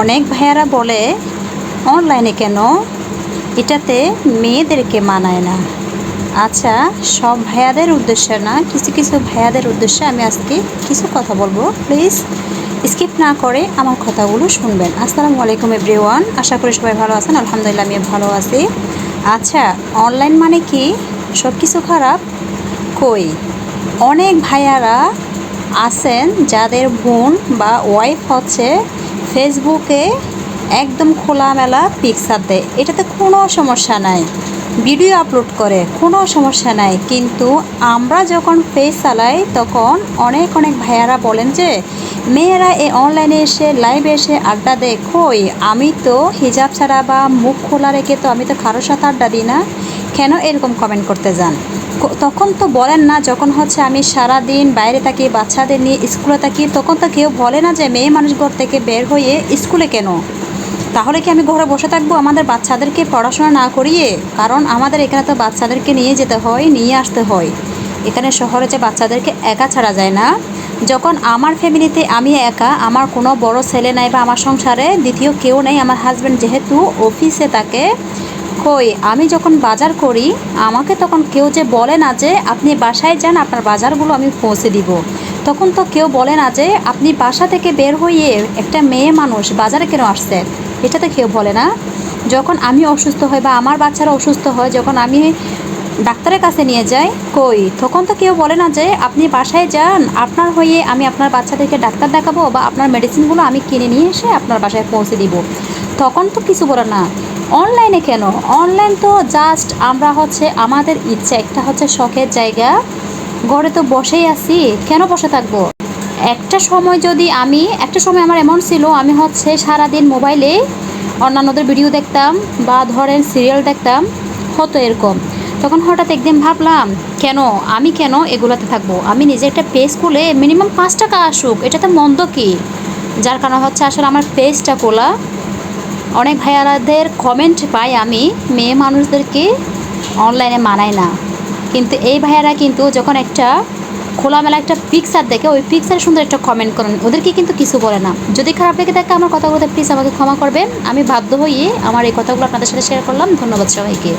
অনেক ভাইয়ারা বলে, অনলাইনে কেন? এটাতে মেয়েদেরকে মানায় না। আচ্ছা সব ভাইয়াদের উদ্দেশ্যে না, কিছু কিছু ভাইয়াদের উদ্দেশ্যে আমি আজকে কিছু কথা বলব, প্লিজ। স্কিপ না করে আমার কথাগুলো শুনবেন। আসসালামু আলাইকুম এভরিওয়ান, আশা করি সবাই ভালো আছেন, আলহামদুলিল্লাহ আমি ভালো আছি। আচ্ছা অনলাইন মানে কি? সব কিছু খারাপ? কই? অনেক ভাইয়ারা আছেন যাদের বোন বা ওয়াইফ হচ্ছে ফেসবুকে একদম খোলামেলা পিকচার দেয়। এটাতে কোনো সমস্যা নাই। ভিডিও আপলোড করে, কোনো সমস্যা নাই। কিন্তু আমরা যখন পেজ চালাই, তখন অনেক অনেক ভাইয়ারা বলেন যে, মেয়েরা এই অনলাইনে এসে লাইভে এসে আড্ডা দেয়, কই? আমি তো হিজাব ছাড়া বা মুখ খোলা রেখে তো আমি তো কারোর সাথে আড্ডা দিই না। কেন এরকম কমেন্ট করতে যান? তখন তো বলেন না, যখন হচ্ছে আমি সারা দিন বাইরে থাকি, বাচ্চাদের নিয়ে স্কুলে থাকি, তখন তো কেউ বলে না যে মেয়ে মানুষ ঘর থেকে বের হয়ে স্কুলে কেন? তাহলে কি আমি ঘরে বসে থাকব আমাদের বাচ্চাদেরকে পড়াশোনা না করিয়ে? কারণ আমাদের এখানে তো বাচ্চাদেরকে নিয়ে যেতে হয়, নিয়ে আসতে হয়। এখানে শহরে যে বাচ্চাদেরকে একা ছাড়া যায় না। যখন আমার ফ্যামিলিতে আমি একা, আমার কোনো বড় ছেলে নাই বা আমার সংসারে, দ্বিতীয় কেউ নেই, আমার হাজব্যান্ড যেহেতু অফিসে থাকে কই, আমি যখন বাজার করি, আমাকে তখন কেউ যে বলে না যে আপনি বাসায় যান, আপনার বাজারগুলো আমি পৌঁছে দিব। তখন তো কেউ বলে না যে আপনি বাসা থেকে বের হয়ে একটা মেয়ে মানুষ বাজারে কেন আসছে এটা তো কেউ বলে না। যখন আমি অসুস্থ হই বা আমার বাচ্চারা অসুস্থ হয়, যখন আমি ডাক্তারের কাছে নিয়ে যাই, কই, তখন তো কেউ বলে না যে আপনি বাসায় যান, আপনার হয়ে আমি আপনার বাচ্চাদেরকে ডাক্তার দেখাবো বা আপনার মেডিসিনগুলো আমি কিনে নিয়ে এসে আপনার বাসায় পৌঁছে দিব। তখন তো কিছু বলে না। অনলাইনে কেন? অনলাইন তো জাস্ট আমরা হচ্ছে আমাদের ইচ্ছা, একটা হচ্ছে শখের জায়গা। ঘরে তো বসেই আছি, কেন বসে থাকব? একটা সময় যদি আমি, একটা সময় আমার এমন ছিল, আমি হচ্ছে সারাদিন মোবাইলে অন্যান্যদের ভিডিও দেখতাম বা ধরেন সিরিয়াল দেখতাম, হতো এরকম। তখন হঠাৎ একদিন ভাবলাম, কেন? আমি কেন এগুলোতে থাকব? আমি নিজে একটা পেজ খুলে মিনিমাম পাঁচ টাকা আসুক, এটাতে মন্দ কি? যার কারণে হচ্ছে আসলে আমার পেজটা খোলা। অনেক ভাইয়ারাদের কমেন্ট পাই আমি, মেয়ে মানুষদেরকে অনলাইনে মানায় না। কিন্তু এই ভাইয়ারা কিন্তু যখন একটা খোলামেলা একটা পিকচার দেখে, ওই পিকচারে সুন্দর একটা কমেন্ট করেন, ওদেরকে কিন্তু কিছু বলে না। যদি খারাপ লেগে থাকে আমার কথাগুলোতে প্লিজ আমাকে ক্ষমা করবেন। আমি বাধ্য হয়ে আমার এই কথাগুলো আপনাদের সাথে শেয়ার করলাম। ধন্যবাদ সবাইকে।